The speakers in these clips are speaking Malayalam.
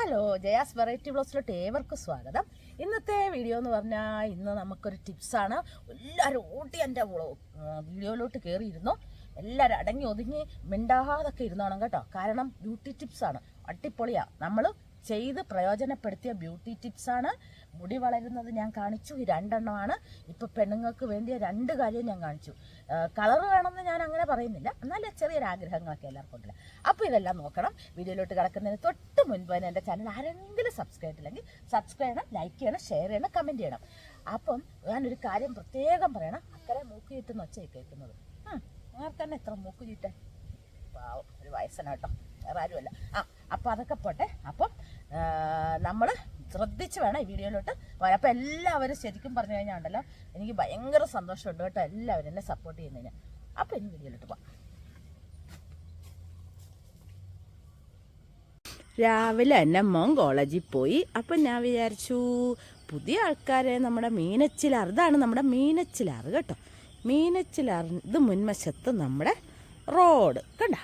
ഹലോ ജയാസ് വെറൈറ്റി ബ്ലോസിലോട്ട് ഏവർക്കും സ്വാഗതം. ഇന്നത്തെ വീഡിയോ എന്ന് പറഞ്ഞാൽ ഇന്ന് നമുക്കൊരു ടിപ്സാണ് എല്ലാവരും ഓടി എന്റെ വീഡിയോയിലോട്ട് കയറിയിരുന്നു എല്ലാവരും അടങ്ങി ഒതുങ്ങി മിണ്ടാതൊക്കെ ഇരുന്നോണം കേട്ടോ. കാരണം ബ്യൂട്ടി ടിപ്സാണ് അടിപൊളിയാണ് നമ്മൾ ചെയ്ത് പ്രയോജനപ്പെടുത്തിയ ബ്യൂട്ടി ടിപ്സാണ് മുടി വളരുന്നത് ഞാൻ കാണിച്ചു. ഈ രണ്ടെണ്ണമാണ്. ഇപ്പൊ പെണ്ണുങ്ങൾക്ക് വേണ്ടിയ രണ്ട് കാര്യം ഞാൻ കാണിച്ചു. കളർ വേണമെന്ന് ഞാൻ അങ്ങനെ പറയുന്നില്ല. എന്നാൽ ചെറിയൊരു ആഗ്രഹങ്ങളൊക്കെ എല്ലാവർക്കും ഉണ്ടല്ലോ. അപ്പോൾ ഇതെല്ലാം നോക്കണം. വീഡിയോയിലോട്ട് കിടക്കുന്നതിന് തൊട്ട് മുൻപ് തന്നെ എന്റെ ചാനൽ ആരെങ്കിലും സബ്സ്ക്രൈബ് ചെയ്തില്ലെങ്കിൽ സബ്സ്ക്രൈബ് ചെയ്യണം ലൈക്ക് ചെയ്യണം ഷെയർ ചെയ്യണം കമന്റ് ചെയ്യണം. അപ്പം ഞാനൊരു കാര്യം പ്രത്യേകം പറയണം. അക്കരെ മൂക്ക് ചീറ്റുന്ന ഒച്ച കേൾക്കുന്നത്. ആർക്കന്നെ എത്ര മൂക്ക് ചീറ്റാൻ? ഒരു വയസ്സനാട്ടോ വേറെ ആരുമല്ല. ആ അപ്പോൾ അതൊക്കെ പോട്ടെ. അപ്പം നമ്മൾ ശ്രദ്ധിച്ച് വേണം ഈ വീഡിയോയിലോട്ട് പോയാൽ അപ്പം എല്ലാവരും ശരിക്കും പറഞ്ഞു കഴിഞ്ഞാൽ ഉണ്ടല്ലോ എനിക്ക് ഭയങ്കര സന്തോഷമുണ്ട് കേട്ടോ എല്ലാവരും എന്നെ സപ്പോർട്ട് ചെയ്യുന്നതിന്. അപ്പം ഇനി വീഡിയോയിലോട്ട് പോകാം. രാവിലെ തന്നെ മോൻ കോളേജിൽ പോയി. അപ്പം ഞാൻ വിചാരിച്ചു പുതിയ ആൾക്കാരെ നമ്മുടെ മീനച്ചിലാർ ഇതാണ് നമ്മുടെ മീനച്ചിലാർ കേട്ടോ. മീനച്ചിലാർ ഇത് മുൻവശത്ത് നമ്മുടെ റോഡ് കണ്ട?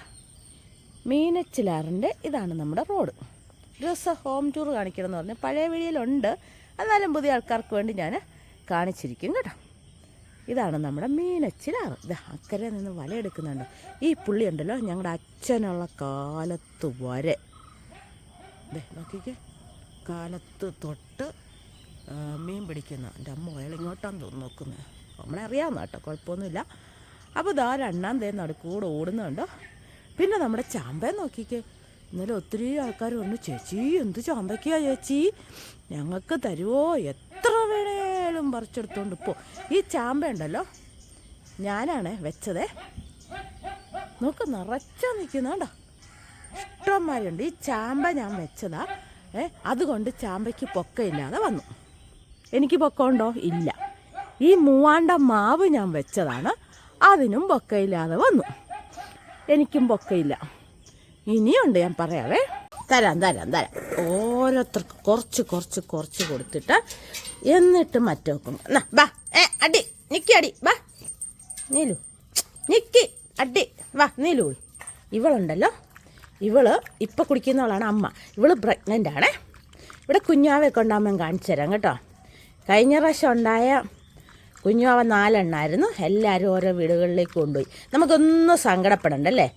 മീനച്ചിലാറിന്റെ ഇതാണ് നമ്മുടെ റോഡ്. ദിവസം ഹോം ടൂർ കാണിക്കണം എന്ന് പറഞ്ഞു പഴയ വീഡിയോയിലുണ്ട് എന്നാലും പുതിയ ആൾക്കാർക്ക് വേണ്ടി ഞാൻ കാണിച്ചിരിക്കും കേട്ടോ. ഇതാണ് നമ്മുടെ മീനച്ചിലാറ് ഇത് അക്കരെ നിന്ന് വലയെടുക്കുന്നുണ്ട് ഈ പുള്ളി ഉണ്ടല്ലോ ഞങ്ങളുടെ അച്ഛനുള്ള കാലത്ത് വരെ. നോക്കിക്കേ. കാലത്ത് തൊട്ട് മീൻ പിടിക്കുന്ന. എന്റെ അമ്മ അയാൾ ഇങ്ങോട്ടാന്ന് തോന്നുന്നു നോക്കുന്നത് നമ്മളെ അറിയാവുന്ന കേട്ടോ കുഴപ്പമൊന്നുമില്ല. അപ്പോൾ ഇതാ രണ്ടാം തേ നടുക്കൂടെ ഓടുന്നുണ്ടോ. പിന്നെ നമ്മുടെ ചാമ്പയെ നോക്കിക്കേ. ഇന്നലെ ഒത്തിരി ആൾക്കാർ പറഞ്ഞു ചേച്ചി എന്ത് ചാമ്പയ്ക്കാ ചേച്ചി? ഞങ്ങൾക്ക് തരുമോ എത്ര വേണേലും പറിച്ചെടുത്തോണ്ട് ഇപ്പോൾ ഈ ചാമ്പ ഉണ്ടല്ലോ ഞാനാണ് വെച്ചതേ. നോക്ക് നിറച്ചാ നിൽക്കുന്നുണ്ടോ ഇഷ്ടംമാരുണ്ട് ഈ ചാമ്പ ഞാൻ വെച്ചതാ. ഏ അതുകൊണ്ട് ചാമ്പയ്ക്ക് പൊക്കയില്ലാതെ വന്നു. എനിക്ക് പൊക്കമുണ്ടോ? ഇല്ല. ഈ മൂവാണ്ട മാവ് ഞാൻ വെച്ചതാണ്. അതിനും പൊക്കയില്ലാതെ വന്നു. എനിക്കും പൊക്കയില്ല. ഇനിയുണ്ട് ഞാൻ പറയാവേ. തരാം തരാം തരാം. ഓരോരുത്തർക്ക് കുറച്ച് കുറച്ച് കുറച്ച് കൊടുത്തിട്ട് എന്നിട്ട് മറ്റേ എന്നാ ബാ. ഏ അടി. നിക്കി അടി. ബാ. നീലു. നിക്കി അടി. വാ നീലു. ഇവളുണ്ടല്ലോ. ഇവൾ ഇപ്പം കുടിക്കുന്നവളാണ് അമ്മ. ഇവൾ പ്രഗ്നന്റ് ആണേ. ഇവിടെ കുഞ്ഞാവെ കൊണ്ടാമ്മൻ കാണിച്ചു തരാം കേട്ടോ. കഴിഞ്ഞ പ്രാവശ്യം ഉണ്ടായ കുഞ്ഞാവ നാലെണ്ണമായിരുന്നു എല്ലാവരും ഓരോ വീടുകളിലേക്ക് കൊണ്ടുപോയി. നമുക്കൊന്നും സങ്കടപ്പെടണ്ടല്ലേ?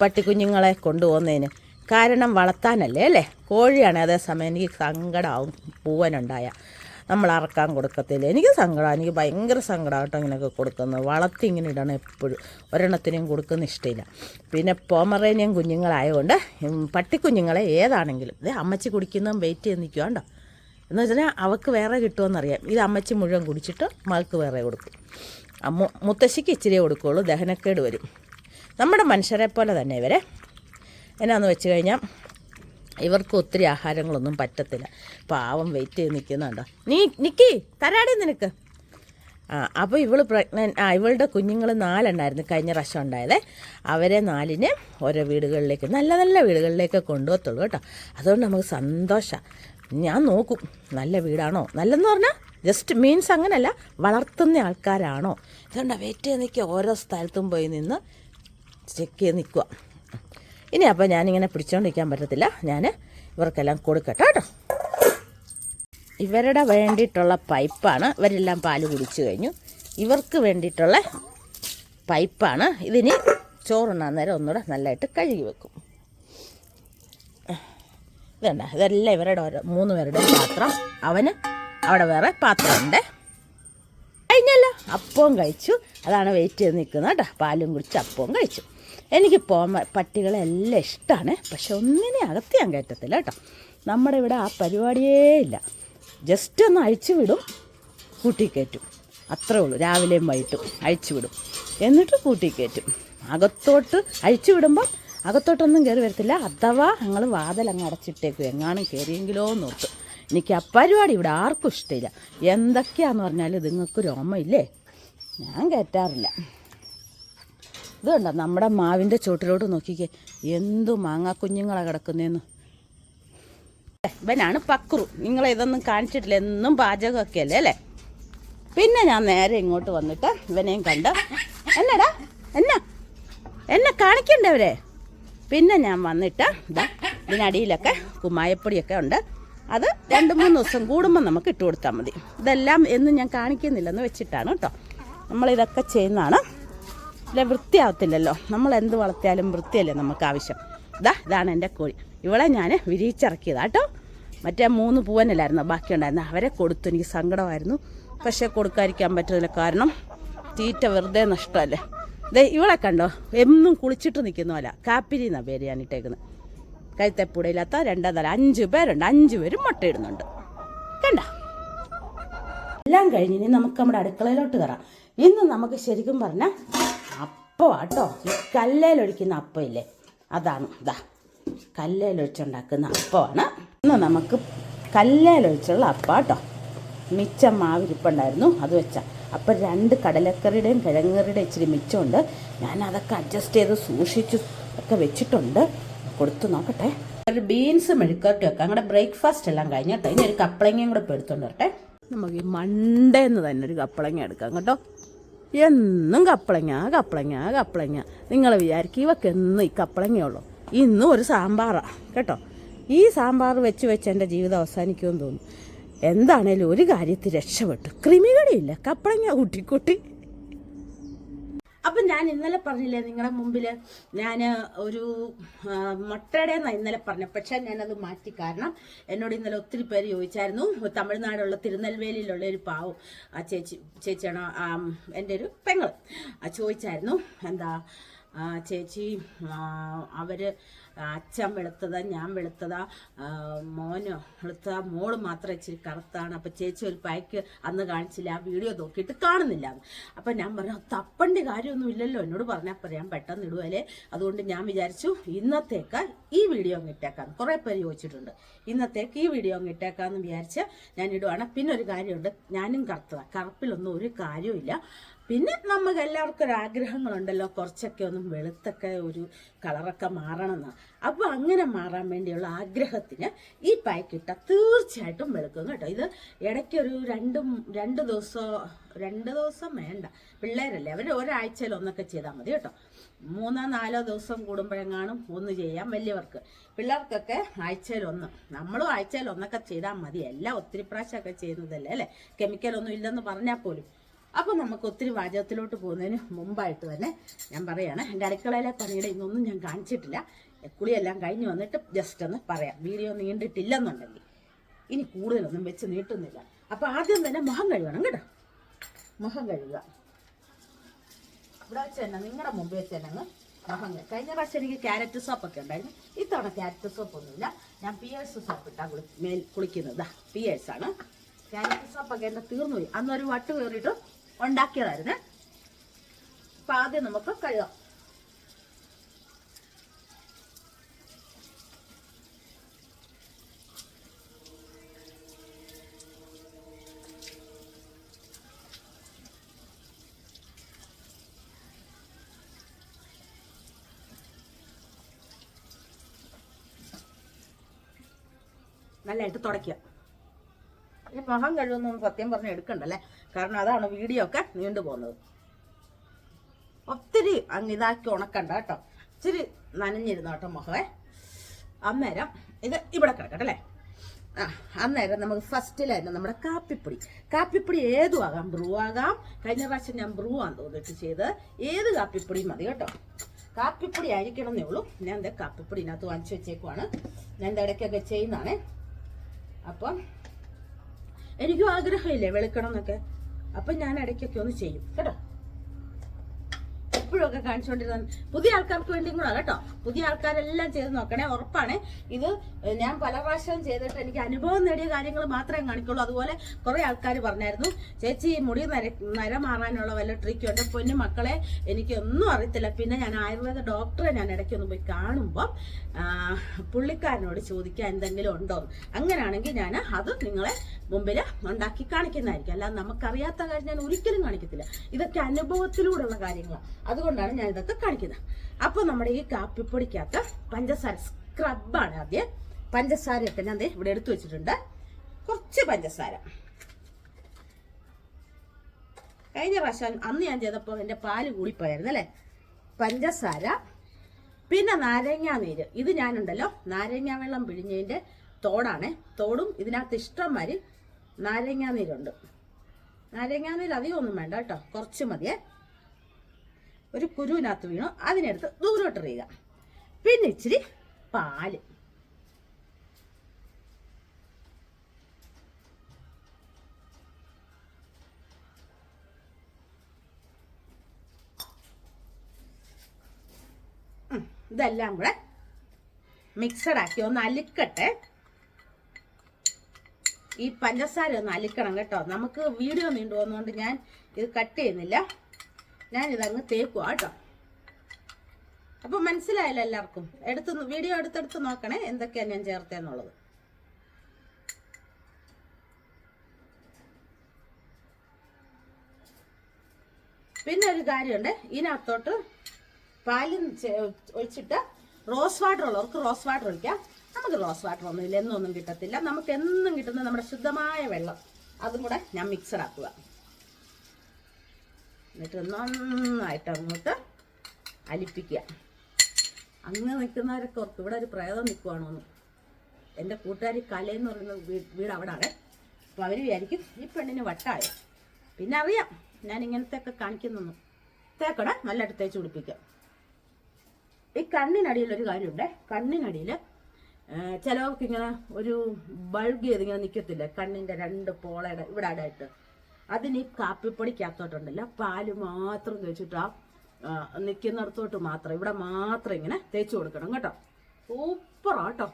പട്ടിക്കുഞ്ഞുങ്ങളെ കൊണ്ടുപോകുന്നതിന്. കാരണം വളർത്താനല്ലേ അല്ലേ? കോഴിയാണ് അതേസമയം എനിക്ക് സങ്കടമാവും പൂവനുണ്ടായ. നമ്മൾ അറക്കാൻ കൊടുക്കത്തില്ല? എനിക്ക് സങ്കടമാണ് എനിക്ക് ഭയങ്കര സങ്കടമാണ് കേട്ടോ ഇങ്ങനെയൊക്കെ കൊടുക്കുന്നത്. വളർത്തി ഇങ്ങനെ ഇടണം എപ്പോഴും. ഒരെണ്ണത്തിനെയും കൊടുക്കുന്ന ഇഷ്ടമില്ല. പിന്നെ പോമറേനിയം കുഞ്ഞുങ്ങളായതുകൊണ്ട് പട്ടിക്കുഞ്ഞുങ്ങളെ ഏതാണെങ്കിലും. അമ്മച്ചി കുടിക്കുന്നതും വെയിറ്റ് ചെയ്ത് നിൽക്കുക എന്ന് വെച്ചാൽ അവൾക്ക് വേറെ കിട്ടുമെന്നറിയാം ഇത് അമ്മച്ചി മുഴുവൻ കുടിച്ചിട്ട് മകൾക്ക് വേറെ കൊടുക്കും. അമ്മ മുത്തശ്ശിക്ക് ഇച്ചിരി കൊടുക്കുകയുള്ളൂ ദഹനക്കേട് വരും. നമ്മുടെ മനുഷ്യരെ പോലെ തന്നെ ഇവരെ. എന്നാന്ന് വെച്ച് കഴിഞ്ഞാൽ ഇവർക്ക് ഒത്തിരി ആഹാരങ്ങളൊന്നും പറ്റത്തില്ല. പാവം വെയിറ്റ് ചെയ്ത് നിൽക്കുന്നുണ്ടോ നീ നിക്കി തരാടി നിനക്ക്. ആ അപ്പോൾ ഇവൾ പ്രഗ്നന്റ് ആ ഇവളുടെ കുഞ്ഞുങ്ങൾ നാലെണ്ണായിരുന്നു കഴിഞ്ഞ പ്രാവശ്യം ഉണ്ടായത്. അവരെ നാലിന് ഓരോ വീടുകളിലേക്ക് നല്ല നല്ല വീടുകളിലേക്ക് കൊണ്ടുപോകത്തുള്ളൂ കേട്ടോ. അതുകൊണ്ട് നമുക്ക് സന്തോഷമാണ് ഞാൻ നോക്കും. നല്ല വീടാണോ? നല്ലെന്ന് പറഞ്ഞാൽ ജസ്റ്റ് മീൻസ് അങ്ങനല്ല വളർത്തുന്ന ആൾക്കാരാണോ? ഇതുകൊണ്ട് വെയിറ്റ് നിൽക്കുക ഓരോ സ്ഥലത്തും പോയി നിന്ന് ചെക്ക് ചെയ്ത് നിൽക്കുക ഇനി അപ്പോൾ ഞാനിങ്ങനെ പിടിച്ചുകൊണ്ടിരിക്കാൻ പറ്റത്തില്ല. ഞാൻ ഇവർക്കെല്ലാം കൊടുക്കട്ടെ കേട്ടോ. ഇവരുടെ വേണ്ടിയിട്ടുള്ള പൈപ്പാണ്. ഇവരെല്ലാം പാൽ കുടിച്ചു കഴിഞ്ഞു. ഇവർക്ക് വേണ്ടിയിട്ടുള്ള പൈപ്പാണ്. ഇതിന് ചോറുണ്ണാൻ നേരം ഒന്നുകൂടെ നല്ലതായിട്ട് കഴുകി വെക്കും. ഇതുണ്ട. ഇതെല്ലാം ഇവരുടെ ഓരോ മൂന്ന് പേരുടെ പാത്രം. അവന് അവിടെ വേറെ പാത്രമുണ്ട്. കഴിഞ്ഞല്ലോ. അപ്പവും കഴിച്ചു. അതാണ് വെയിറ്റ് ചെയ്ത് നിൽക്കുന്നത് കേട്ടോ. പാലും കുടിച്ച് അപ്പവും കഴിച്ചു. എനിക്ക് പോകാൻ പട്ടികളെല്ലാം ഇഷ്ടമാണ് പക്ഷെ ഒന്നിനെ അകത്ത് ഞാൻ കയറ്റത്തില്ല കേട്ടോ. നമ്മുടെ ഇവിടെ ആ പരിപാടിയേ ഇല്ല. ജസ്റ്റ് ഒന്ന് അഴിച്ചു വിടും. കൂട്ടി കയറ്റും. അത്രേ ഉള്ളൂ. രാവിലെയും വൈകിട്ടും അഴിച്ചു വിടും. എന്നിട്ട് കൂട്ടി അകത്തോട്ട് അഴിച്ചു വിടുമ്പം അകത്തോട്ടൊന്നും കയറി വരത്തില്ല. അഥവാ ഞങ്ങൾ വാതിലങ്ങ് അടച്ചിട്ടേക്കും എങ്ങാനും കയറിയെങ്കിലോ എന്നോർത്ത് എനിക്ക് ആ പരിപാടി ഇവിടെ ആർക്കും ഇഷ്ടമില്ല. എന്തൊക്കെയാന്ന് പറഞ്ഞാൽ ഇത് നിങ്ങൾക്ക് രോമയില്ലേ ഞാൻ കയറ്റാറില്ല ഇത് കണ്ടോ? നമ്മുടെ മാവിന്റെ ചോട്ടിലോട്ട് നോക്കിക്കേ. എന്തു മാങ്ങാ കുഞ്ഞുങ്ങളാണ് കിടക്കുന്നതെന്ന് ഇവനാണ് പക്രു. നിങ്ങൾ ഇതൊന്നും കാണിച്ചിട്ടില്ല. എന്നും പാചകമൊക്കെ അല്ലേ അല്ലേ? പിന്നെ ഞാൻ നേരെ ഇങ്ങോട്ട് വന്നിട്ട് ഇവനെയും കണ്ട് എന്നടാ എന്നാ എന്നെ കാണിക്കണ്ടേ അവരെ? പിന്നെ ഞാൻ വന്നിട്ട് ഇതാ ഇതിനടിയിലൊക്കെ കുമ്മായപ്പൊടിയൊക്കെ ഉണ്ട്. അത് രണ്ട് മൂന്ന് ദിവസം കൂടുമ്പോൾ നമുക്ക് ഇട്ട് കൊടുത്താൽ മതി. ഇതെല്ലാം എന്നും ഞാൻ കാണിക്കുന്നില്ലെന്ന് വെച്ചിട്ടാണ് കേട്ടോ. നമ്മളിതൊക്കെ ചെയ്യുന്നതാണ്. ഇല്ല വൃത്തിയാവത്തില്ലല്ലോ. നമ്മൾ എന്ത് വളർത്തിയാലും വൃത്തിയല്ലേ നമുക്ക് ആവശ്യം. ഇതാ ഇതാണ് എന്റെ കോഴി. ഇവളെ ഞാൻ വിരിയിച്ചിറക്കിയതാ കേട്ടോ. മറ്റേ മൂന്ന് പൂവനല്ലായിരുന്നു ബാക്കിയുണ്ടായിരുന്നു? അവരെ കൊടുത്തു. എനിക്ക് സങ്കടമായിരുന്നു. പക്ഷേ കൊടുക്കാതിരിക്കാൻ പറ്റുന്നില്ല കാരണം തീറ്റ വെറുതെ നഷ്ടമല്ലേ? ദേ ഇവളെ കണ്ടോ? എന്നും കുളിച്ചിട്ട് നിൽക്കുന്ന കാപ്പിരി എന്നാണ് പേര് ഞാൻ ഇട്ടേക്കുന്നത് കഴുത്തപ്പൂടയില്ലാത്ത രണ്ടാം തല. അഞ്ച് പേരുണ്ട്. അഞ്ച് പേരും മുട്ടയിടുന്നുണ്ട്. കണ്ട? എല്ലാം കഴിഞ്ഞ് ഇനി നമുക്ക് നമ്മുടെ അടുക്കളയിലോട്ട് കയറാം. ഇന്ന് നമുക്ക് ശരിക്കും പറഞ്ഞാൽ അപ്പമാട്ടോ കല്ലേലൊഴിക്കുന്ന അപ്പം ഇല്ലേ അതാണ്. ഇതാ കല്ലേലൊഴിച്ചുണ്ടാക്കുന്ന അപ്പമാണ് ഇന്ന് നമുക്ക് കല്ലേലൊഴിച്ചുള്ള അപ്പം കേട്ടോ. മിച്ചം മാവിരിപ്പുണ്ടായിരുന്നു. അത് വെച്ച. അപ്പം രണ്ട് കടലക്കറിയുടെയും കിഴങ്ങറിയുടെയും ഇച്ചിരി മിച്ചമുണ്ട്. ഞാൻ അതൊക്കെ അഡ്ജസ്റ്റ് ചെയ്ത് സൂക്ഷിച്ചു ഒക്കെ വെച്ചിട്ടുണ്ട്. കൊടുത്തു നോക്കട്ടെ. ഒരു ബീൻസ് മെഴുക്കോട്ട് ഒക്കെ അങ്ങനെ ബ്രേക്ക്ഫാസ്റ്റ് എല്ലാം കഴിഞ്ഞിട്ടോ ഇനി ഒരു കപ്പളങ്ങയും കൂടെ ഇപ്പോൾ എടുത്തോണ്ട് വരട്ടെ. നമുക്ക് ഈ മണ്ടേന്ന് തന്നെ ഒരു കപ്പളങ്ങ എടുക്കാം കേട്ടോ. എന്നും കപ്പളങ്ങ കപ്പളങ്ങ കപ്പളങ്ങ. നിങ്ങൾ വിചാരിക്കും ഇവക്ക് എന്നും ഈ കപ്പളങ്ങയുള്ളൂ ഇന്നും ഒരു സാമ്പാറാണ് കേട്ടോ. ഈ സാമ്പാർ വെച്ച് വെച്ച് എന്റെ ജീവിതം അവസാനിക്കുമെന്ന് തോന്നുന്നു. എന്താണേലും ഒരു കാര്യത്തിൽ രക്ഷപ്പെട്ടു. ക്രിമികളില്ല കപ്പളങ്ങ കൂട്ടിക്കൂട്ടി അപ്പം ഞാൻ ഇന്നലെ പറഞ്ഞില്ലേ നിങ്ങളുടെ മുമ്പിൽ ഞാൻ ഒരു മുട്ടയുടെ എന്നാ ഇന്നലെ പറഞ്ഞു പക്ഷേ ഞാനത് മാറ്റി. കാരണം എന്നോട് ഇന്നലെ ഒത്തിരി പേര് ചോദിച്ചായിരുന്നു. തമിഴ്നാടുള്ള തിരുനെൽവേലിയിലുള്ള ഒരു പാവം ആ ചേച്ചി ചേച്ചിയാണോ എന്റെ ഒരു പെങ്ങൾ ആ ചോദിച്ചായിരുന്നു എന്താ ചേച്ചി അവർ അച്ഛൻ വെളുത്തതാ ഞാൻ വെളുത്തതാ മോന് വെളുത്തതാ മോൾ മാത്രം ഇച്ചിരി കറുത്താണ്. അപ്പം ചേച്ചി ഒരു പായ്ക്ക് അന്ന് കാണിച്ചില്ല ആ വീഡിയോ നോക്കിയിട്ട് കാണുന്നില്ല അപ്പം ഞാൻ പറഞ്ഞു തപ്പണ്ട കാര്യമൊന്നും ഇല്ലല്ലോ. എന്നോട് പറഞ്ഞാൽ പറയാം പെട്ടെന്ന് ഇടുവല്ലേ. അതുകൊണ്ട് ഞാൻ വിചാരിച്ചു ഇന്നത്തേക്ക് ഈ വീഡിയോ അങ്ങ് ഇട്ടേക്കാം കുറേ പേര് ചോദിച്ചിട്ടുണ്ട് ഇന്നത്തേക്ക് ഈ വീഡിയോ അങ്ങ് ഇട്ടേക്കാന്ന് വിചാരിച്ച് ഞാൻ ഇടുവാണ്. പിന്നെ ഒരു കാര്യമുണ്ട് ഞാനും കറുത്തതാണ് കറുപ്പിലൊന്നും ഒരു കാര്യമില്ല പിന്നെ നമുക്ക് എല്ലാവർക്കും ഒരു ആഗ്രഹങ്ങളുണ്ടല്ലോ. കുറച്ചൊക്കെ ഒന്ന് വെളുത്തൊക്കെ ഒരു കളറൊക്കെ മാറണമെന്ന്. അപ്പോൾ അങ്ങനെ മാറാൻ വേണ്ടിയുള്ള ആഗ്രഹത്തിന് ഈ പാക്കിട്ട തീർച്ചയായിട്ടും വെളുക്കും കേട്ടോ. ഇത് ഇടയ്ക്കൊരു രണ്ടും രണ്ട് ദിവസം രണ്ട് ദിവസം വേണ്ട. പിള്ളേരല്ലേ അവർ ഒരാഴ്ചയിൽ ഒന്നൊക്കെ ചെയ്താൽ മതി കേട്ടോ. മൂന്നോ നാലോ ദിവസം കൂടുമ്പോഴെങ്ങാനും ഒന്ന് ചെയ്യാം വലിയവർക്ക്. പിള്ളേർക്കൊക്കെ ആഴ്ചയിൽ ഒന്ന് നമ്മളും ആഴ്ചയിൽ ഒന്നൊക്കെ ചെയ്താൽ മതി. എല്ലാം ഒത്തിരി പ്രാവശ്യമൊക്കെ ചെയ്യുന്നതല്ലേ അല്ലേ? കെമിക്കലൊന്നും ഇല്ലെന്ന് പറഞ്ഞാൽ പോലും. അപ്പോൾ നമുക്ക് ഒത്തിരി വാചകത്തിലോട്ട് പോകുന്നതിന് മുമ്പായിട്ട് തന്നെ ഞാൻ പറയാണ് എന്റെ അടുക്കളയിലെ പണിയുടെ ഇന്നൊന്നും ഞാൻ കാണിച്ചിട്ടില്ല. കുളിയെല്ലാം കഴിഞ്ഞ് വന്നിട്ട് ജസ്റ്റ് ഒന്ന് പറയാം. വീഡിയോ നീണ്ടിട്ടില്ലെന്നുണ്ടെങ്കിൽ ഇനി കൂടുതലൊന്നും വെച്ച് നീട്ടുന്നില്ല. അപ്പോൾ ആദ്യം തന്നെ മുഖം കഴുകണം കേട്ടോ. മുഖം കഴുകുക. ഇവിടെ വെച്ച് തന്നെ നിങ്ങളുടെ മുമ്പ് വെച്ച് തന്നെ മുഖം കഴിഞ്ഞ പ്രാവശ്യം എനിക്ക് ക്യാരറ്റ് സോപ്പൊക്കെ ഉണ്ടായിരുന്നു. ഇത്തവണ ക്യാരറ്റ് സോപ്പ് ഒന്നുമില്ല. ഞാൻ പിയേഴ്സ് സോപ്പ് ഇട്ടാ കുളി മേൽ കുളിക്കുന്നത്. ആണ്. ക്യാരറ്റ് സോപ്പൊക്കെ എന്റെ തീർന്നു പോയി. അന്നൊരു വട്ട് കയറിയിട്ട് ഉണ്ടാക്കിയതായിരുന്നേ. അപ്പൊ ആദ്യം നമുക്ക് കഴുകാം. നല്ലതായിട്ട് തുടയ്ക്കുക മുഖം കഴുകുന്നൊന്നും സത്യം പറഞ്ഞ് എടുക്കണ്ടല്ലേ? കാരണം അതാണ് വീഡിയോ ഒക്കെ നീണ്ടു പോകുന്നത്. ഒത്തിരി അങ്ങ് ഇതാക്കി ഉണക്കണ്ട കേട്ടോ. ഇച്ചിരി നനഞ്ഞിരുന്നു കേട്ടോ മുഖമേ അന്നേരം ഇത് ഇവിടെ കിടക്കട്ടെ അല്ലേ? ആ അന്നേരം നമുക്ക് ഫസ്റ്റിലായിരുന്നു നമ്മുടെ കാപ്പിപ്പൊടി. കാപ്പിപ്പൊടി ഏതും ആകാം ബ്രൂ ആകാം. കഴിഞ്ഞ പ്രാവശ്യം ഞാൻ ബ്രൂ ആണെന്ന് തോന്നിട്ട് ചെയ്ത് ഏത് കാപ്പിപ്പൊടിയും മതി കേട്ടോ. കാപ്പിപ്പൊടി ആയിരിക്കണം എന്നേ ഉള്ളൂ. ഞാൻ എന്താ കാപ്പിപ്പൊടി ഇതിനകത്ത് വാങ്ങിച്ചു വെച്ചേക്കുവാണ്. ഞാൻ ഇടയ്ക്കൊക്കെ ചെയ്യുന്നതാണേ. അപ്പം എനിക്കും ആഗ്രഹമില്ലേ വെളുക്കണം എന്നൊക്കെ അപ്പം ഞാൻ ഇടയ്ക്കൊക്കെ ഒന്ന് ചെയ്യും. കേട്ടോ? എപ്പോഴൊക്കെ കാണിച്ചുകൊണ്ടിരുന്ന പുതിയ ആൾക്കാർക്ക് വേണ്ടിയും കൂടെ കേട്ടോ. പുതിയ ആൾക്കാരെല്ലാം ചെയ്ത് നോക്കണേ ഉറപ്പാണ്. ഇത് ഞാൻ പല പ്രാവശ്യം ചെയ്തിട്ട് എനിക്ക് അനുഭവം നേടിയ കാര്യങ്ങൾ മാത്രമേ കാണിക്കുള്ളൂ. അതുപോലെ കുറെ ആൾക്കാർ പറഞ്ഞായിരുന്നു ചേച്ചി മുടി നര നര മാറാനുള്ള വല്ല ട്രിക്കും ഉണ്ട്. പൊന്നു മക്കളെ എനിക്കൊന്നും അറിയത്തില്ല. പിന്നെ ഞാൻ ആയുർവേദ ഡോക്ടറെ ഞാൻ ഇടയ്ക്കൊന്ന് പോയി കാണുമ്പോൾ പുള്ളിക്കാരനോട് ചോദിക്കാൻ എന്തെങ്കിലും ഉണ്ടോ. അങ്ങനെയാണെങ്കിൽ ഞാൻ അത് നിങ്ങളെ മുമ്പിൽ ഉണ്ടാക്കി കാണിക്കുന്നതായിരിക്കും. അല്ലാതെ നമുക്കറിയാത്ത കാര്യം ഞാൻ ഒരിക്കലും കാണിക്കത്തില്ല. ഇതൊക്കെ അനുഭവത്തിലൂടെയുള്ള കാര്യങ്ങളാണ്. അതുകൊണ്ടാണ് ഞാൻ ഇതൊക്കെ കാണിക്കുന്നത്. അപ്പോൾ നമ്മുടെ ഈ കാപ്പിപ്പൊടിക്കകത്ത് പഞ്ചസാര സ്ക്രബാണ് ആദ്യം. പഞ്ചസാരയൊക്കെ ഞാൻ ഇവിടെ എടുത്തു വെച്ചിട്ടുണ്ട്. കുറച്ച് പഞ്ചസാര. കഴിഞ്ഞ പ്രാവശ്യം അന്ന് ഞാൻ ചെയ്തപ്പോൾ എന്റെ പാൽ കൂടിപ്പോയായിരുന്നു അല്ലേ? പഞ്ചസാര പിന്നെ നാരങ്ങാ നീര് ഇത് ഞാനുണ്ടല്ലോ നാരങ്ങാ വെള്ളം പിഴിഞ്ഞതിന്റെ തോടാണ്. തോടും ഇതിനകത്ത് ഇഷ്ടംമാതിരി നാരങ്ങാ നീരുണ്ട്. നാരങ്ങാ നീര് അധികം ഒന്നും വേണ്ട കേട്ടോ. കുറച്ച് മതിയേ ഒരു കുരുവിനകത്ത് വീണു. അതിനെടുത്ത് ദൂരോട്ട് എറിയുക. പിന്നെ ഇച്ചിരി പാൽ. ഇതെല്ലാം കൂടെ മിക്സഡ് ആക്കി ഒന്ന് അലിക്കട്ടെ. ഈ പഞ്ചസാര ഒന്ന് അലിക്കണം കേട്ടോ. നമുക്ക് വീഡിയോ നീണ്ടു പോകുന്നതുകൊണ്ട് ഞാൻ ഇത് കട്ട് ചെയ്യുന്നില്ല. ഞാൻ ഇതങ്ങ് തേക്കുക കേട്ടോ. അപ്പൊ മനസ്സിലായല്ലോ എല്ലാവർക്കും. എടുത്ത് വീഡിയോ എടുത്തെടുത്ത് നോക്കണേ എന്തൊക്കെയാ ഞാൻ ചേർത്തേന്നുള്ളത്. പിന്നെ ഒരു കാര്യമുണ്ട്. ഇതിനകത്തോട്ട് പാലിൽ ഒഴിച്ചിട്ട് റോസ് വാട്ടർ ഉള്ളവർക്ക് റോസ് വാട്ടർ ഒഴിക്കാം. നമുക്ക് റോസ് വാട്ടർ ഒന്നും ഇല്ല എന്നൊന്നും കിട്ടത്തില്ല. നമുക്ക് എന്നും കിട്ടുന്ന നമ്മുടെ ശുദ്ധമായ വെള്ളം. അതും കൂടെ ഞാൻ മിക്സഡാക്കുക എന്നിട്ട് നന്നായിട്ട് അങ്ങോട്ട് അലിപ്പിക്കുക. അങ്ങ് നിൽക്കുന്നവരൊക്കെ ഓർത്ത് ഇവിടെ ഒരു പ്രേതം നിൽക്കുവാണോന്ന്. എന്റെ കൂട്ടുകാരി കലയെന്ന് പറയുന്ന വീട് അവിടെയാണ് അപ്പോൾ അവർ വിചാരിക്കും ഈ പെണ്ണിന് വട്ടായ? പിന്നെ അറിയാം ഞാൻ ഇങ്ങനത്തെ ഒക്കെ കാണിക്കുന്നു തേക്കട നല്ലതായിട്ട് തേച്ച് പിടിപ്പിക്കാം. ഈ കണ്ണിനടിയിൽ ഒരു കാര്യമുണ്ട് കണ്ണിനടിയിൽ ചിലവർക്ക് ഇങ്ങനെ ഒരു ബൾഗ് ചെയ്ത് ഇങ്ങനെ നിൽക്കത്തില്ല കണ്ണിന്റെ രണ്ട് പോളയുടെ ഇവിടെ അടയിട്ട്. അതിന് ഈ കാപ്പിപ്പൊടിക്കകത്തോട്ടുണ്ടല്ലോ. പാൽ മാത്രം തേച്ചിട്ട് ആ നിൽക്കുന്നിടത്തോട്ട് മാത്രം ഇവിടെ മാത്രം ഇങ്ങനെ തേച്ച് കൊടുക്കണം കേട്ടോ. സൂപ്പറാണ് കേട്ടോ.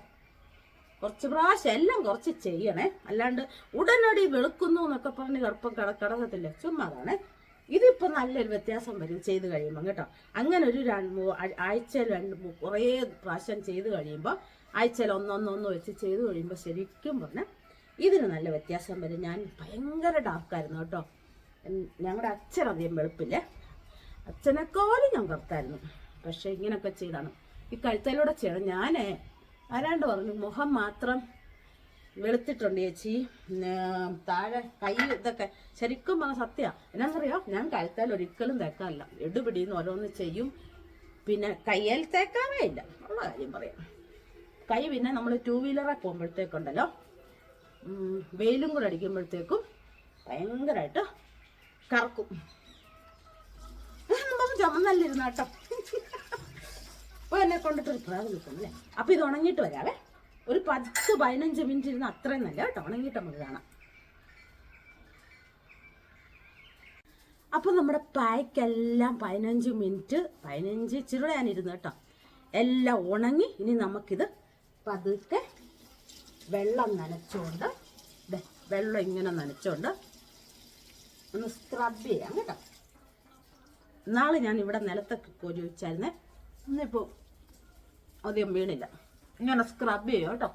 കുറച്ച് പ്രാവശ്യം എല്ലാം കുറച്ച് ചെയ്യണേ. അല്ലാണ്ട് ഉടനടി വെളുക്കുന്നു എന്നൊക്കെ പറഞ്ഞ് കിടപ്പം കട കടകത്തില്ല ചുമ്മാ ഇതിപ്പോൾ ഇതിപ്പോ നല്ലൊരു വ്യത്യാസം വരും ചെയ്ത് കഴിയുമ്പോൾ കേട്ടോ. അങ്ങനെ ഒരു രണ്ട് ആഴ്ച രണ്ട് കുറേ പ്രാവശ്യം ചെയ്ത് കഴിയുമ്പോൾ ആഴ്ചയിൽ ഒന്നൊന്നൊന്ന് വെച്ച് ചെയ്ത് കഴിയുമ്പോൾ ശരിക്കും പറഞ്ഞാൽ ഇതിന് നല്ല വ്യത്യാസം വരും. ഞാൻ ഭയങ്കര ഡാർക്കായിരുന്നു കേട്ടോ. ഞങ്ങളുടെ അച്ഛനധികം വെളുപ്പില്ലേ. അച്ഛനെക്കാളും ഞാൻ കറുത്തായിരുന്നു പക്ഷെ ഇങ്ങനെയൊക്കെ ചെയ്താണ്. ഈ കഴുത്തയിലൂടെ ചെയ്യണം. ഞാനേ ആരാണ്ട് പറഞ്ഞു മുഖം മാത്രം വെളുത്തിട്ടുണ്ട് ചേച്ചി. താഴെ കൈ ഇതൊക്കെ ശരിക്കും പറഞ്ഞ സത്യ. എന്നാണെന്നറിയോ ഞാൻ കഴുത്താൽ ഒരിക്കലും തേക്കാറില്ല. എടുപിടിന്ന് ഓരോന്ന് ചെയ്യും. പിന്നെ കയ്യിൽ തേക്കാറേ ഇല്ല. ഉള്ള കാര്യം പറയാം. കൈ പിന്നെ നമ്മൾ ടൂ വീലറെ പോകുമ്പോഴത്തേക്കുണ്ടല്ലോ. വെയിലും കൂടെ അടിക്കുമ്പോഴത്തേക്കും ഭയങ്കരമായിട്ട് കറക്കും. നമുക്ക് കേട്ടോ? അപ്പൊ എന്നെ കൊണ്ടിട്ടൊരു പ്രാവ് നിൽക്കുന്നല്ലേ? അപ്പോൾ ഇത് ഉണങ്ങിയിട്ട് വരാവേ. ഒരു പത്ത് പതിനഞ്ച് മിനിറ്റ് ഇരുന്ന് അത്രയും നല്ല കേട്ടോ. ഉണങ്ങിയിട്ട് നമുക്ക് കാണാം. അപ്പൊ നമ്മുടെ പായ്ക്കെല്ലാം പതിനഞ്ച് മിനിറ്റ് പതിനഞ്ച് ചിരുടെ ഞാൻ ഇരുന്നു കേട്ടോ. എല്ലാം ഉണങ്ങി ഇനി നമുക്കിത് പതുക്കെ വെള്ളം നനച്ചുകൊണ്ട് വെള്ളം ഇങ്ങനെ നനച്ചുകൊണ്ട് ഒന്ന് സ്ക്രബ് ചെയ്യാം കേട്ടോ. നാളെ ഞാൻ ഇവിടെ നിലത്തൊക്കെ കോരി വെച്ചായിരുന്നേ. ഇന്നിപ്പോൾ അധികം വീണില്ല. ഇങ്ങനെ സ്ക്രബ് ചെയ്യാം കേട്ടോ.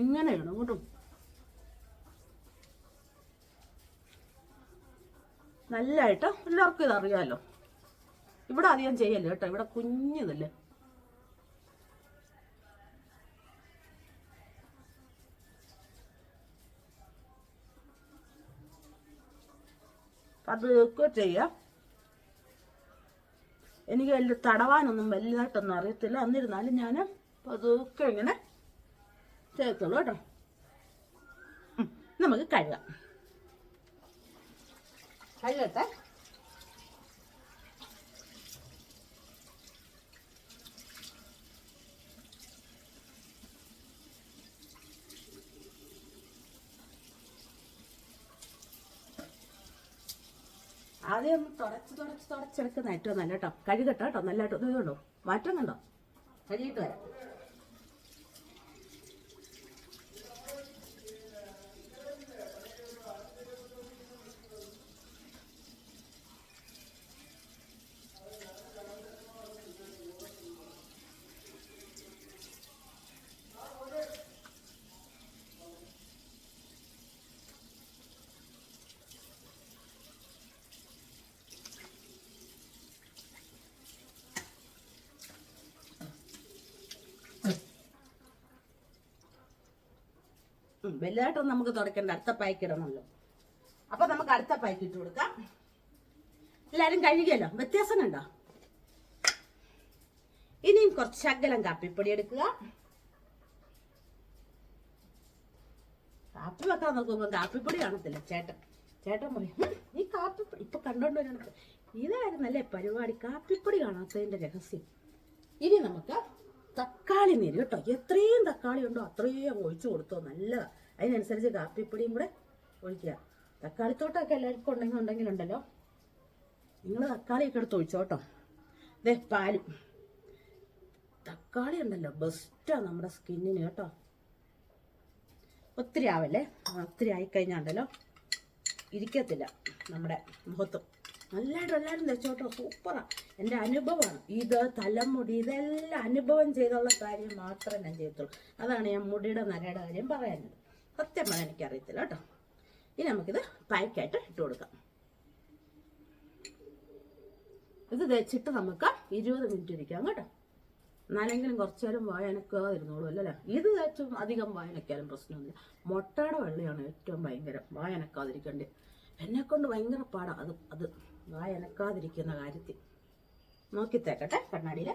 ഇങ്ങനെയാണ് കേട്ടോ നല്ലതായിട്ട് എല്ലാവർക്കും ഇതറിയാമല്ലോ ഇവിടെ അധികം ചെയ്യല്ലേ കേട്ടോ? ഇവിടെ കുഞ്ഞിതല്ലേ? പതുക്കെ ചെയ്യാം. എനിക്ക് വലിയ തടവാനൊന്നും വലുതായിട്ടൊന്നും അറിയത്തില്ല. എന്നിരുന്നാലും ഞാൻ പതുക്കെ ഇങ്ങനെ ചേർത്തുള്ളൂ കേട്ടോ. നമുക്ക് കഴുകാം. കഴുകട്ടെ. ആദ്യം ഒന്ന് തുടച്ച് തുടച്ച് തുടച്ചെടുക്കുന്ന ഏറ്റവും നല്ല കേട്ടോ. കഴുകട്ടോ കേട്ടോ നല്ലതായിട്ട് ഇത് കണ്ടോ മാറ്റം കണ്ടോ? കഴുകിയിട്ട് വരാം. വലുതായിട്ടൊന്നും നമുക്ക് തുടക്കേണ്ട. അടുത്ത പായ്ക്ക് ഇടണമല്ലോ. അപ്പൊ നമുക്ക് അടുത്ത പായ്ക്ക് ഇട്ട് കൊടുക്കാം. എല്ലാരും കഴുകിയല്ലോ? വ്യത്യാസം കണ്ടോ ഇനിയും കുറച്ച് അകലം കാപ്പിപ്പൊടി എടുക്കുക. കാപ്പി വെക്കാൻ നോക്കുമ്പോ കാപ്പിപ്പൊടി കാണത്തില്ല. ചേട്ടൻ ചേട്ടൻ പറയും "ഹും, ഈ കാപ്പിപ്പൊടി ഇപ്പൊ കണ്ടോണ്ട് ഇതായിരുന്നല്ലേ പരിപാടി? കാപ്പിപ്പൊടി കാണാത്തതിന്റെ രഹസ്യം. ഇനി നമുക്ക് തക്കാളി നീര് കേട്ടോ. എത്രയും തക്കാളി ഉണ്ടോ അത്രയും ഒഴിച്ചു കൊടുത്തോ. നല്ലതാ അതിനനുസരിച്ച് കാപ്പിപ്പൊടിയും കൂടെ ഒഴിക്കുക. തക്കാളിത്തോട്ടമൊക്കെ എല്ലാവർക്കും ഉണ്ടെങ്കിൽ ഉണ്ടെങ്കിലുണ്ടല്ലോ. നിങ്ങൾ തക്കാളിയൊക്കെ എടുത്ത് ഒഴിച്ചോ കേട്ടോ. ദേ പാലും. തക്കാളി ഉണ്ടല്ലോ ബെസ്റ്റാണ് നമ്മുടെ സ്കിന്നിന് കേട്ടോ. ഒത്തിരി ആവല്ലേ? ഒത്തിരി ഒത്തിരി ആയിക്കഴിഞ്ഞാണ്ടല്ലോ ഇരിക്കത്തില്ല നമ്മുടെ മുഖത്ത്. നല്ലതായിട്ട് എല്ലാവരും തെച്ചോട്ടോ സൂപ്പറാണ് എന്റെ അനുഭവമാണ്. ഇത് തലമുടി ഇതെല്ലാം അനുഭവം ചെയ്തുള്ള കാര്യം മാത്രമേ ഞാൻ ചെയ്യത്തുള്ളൂ. അതാണ് ഞാൻ മുടിയുടെ നരയുടെ കാര്യം പറയാനുള്ളത്. സത്യം എനിക്ക് എനിക്കറിയത്തില്ല കേട്ടോ. ഇനി നമുക്കിത് പായ്ക്കായിട്ട് ഇട്ട് കൊടുക്കാം. ഇത് തേച്ചിട്ട് നമുക്ക് ഇരുപത് മിനിറ്റ് ഇരിക്കാം കേട്ടോ. എന്നാലെങ്കിലും കുറച്ചു നേരം വായനക്കാതിരുന്നോളൂ അല്ലേ? ഇത് ഏറ്റവും അധികം വായനക്കാലും പ്രശ്നമൊന്നുമില്ല. മുട്ടയുടെ വെള്ളയാണ് ഏറ്റവും ഭയങ്കരം വായനക്കാതിരിക്കേണ്ടത്. എന്നെ കൊണ്ട് ഭയങ്കര പാടാണ് അത് അത് വായനക്കാതിരിക്കുന്ന കാര്യത്തിൽ. നോക്കി തേക്കട്ടെ കണ്ണാടിയിൽ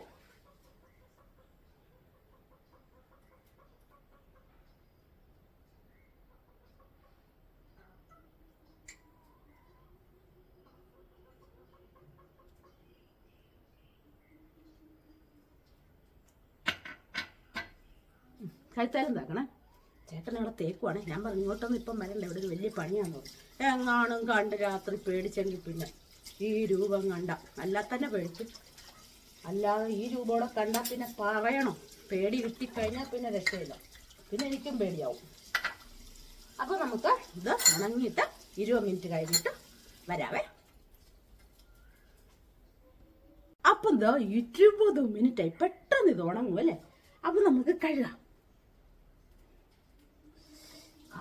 തേക്കണേ ചേട്ടൻ ഇവിടെ തേക്കുവാണ്. ഞാൻ പറഞ്ഞു ഇങ്ങോട്ടൊന്നും ഇപ്പം വരണ്ട. ഇവിടെ ഒരു വലിയ പണിയാന്ന് പറഞ്ഞു. എങ്ങാണും കണ്ട് രാത്രി പേടിച്ചെങ്കിൽ പിന്നെ ഈ രൂപം കണ്ട. അല്ലാതെ തന്നെ പേടിച്ചു. അല്ലാതെ ഈ രൂപോടെ കണ്ടാൽ പിന്നെ പറയണം. പേടി കിട്ടിക്കഴിഞ്ഞാൽ പിന്നെ രക്ഷയില്ല. പിന്നെ എനിക്കും പേടിയാവും. അപ്പോൾ നമുക്ക് ഇത് ഉണങ്ങിയിട്ട് ഇരുപത് മിനിറ്റ് കഴിഞ്ഞിട്ട് വരാവേ. അപ്പം എന്താ ഇരുപത് മിനിറ്റായി. പെട്ടെന്ന് ഇത് ഉണങ്ങും അല്ലേ? അപ്പം നമുക്ക് കഴുകാം.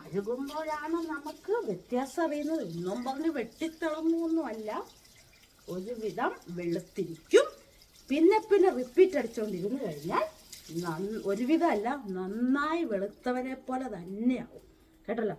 കഴുകുമ്പോഴാണ് നമുക്ക് വ്യത്യാസം അറിയുന്നത്. ഇന്നും പറഞ്ഞ് വെട്ടിത്തിളങ്ങുമൊന്നുമല്ല ഒരുവിധം വെളുത്തിരിക്കും. പിന്നെ പിന്നെ റിപ്പീറ്റ് അടിച്ചുകൊണ്ടിരുന്ന് കഴിഞ്ഞാൽ ഒരുവിധമല്ല നന്നായി വെളുത്തവനെ പോലെ തന്നെയാവും. കേട്ടല്ലോ?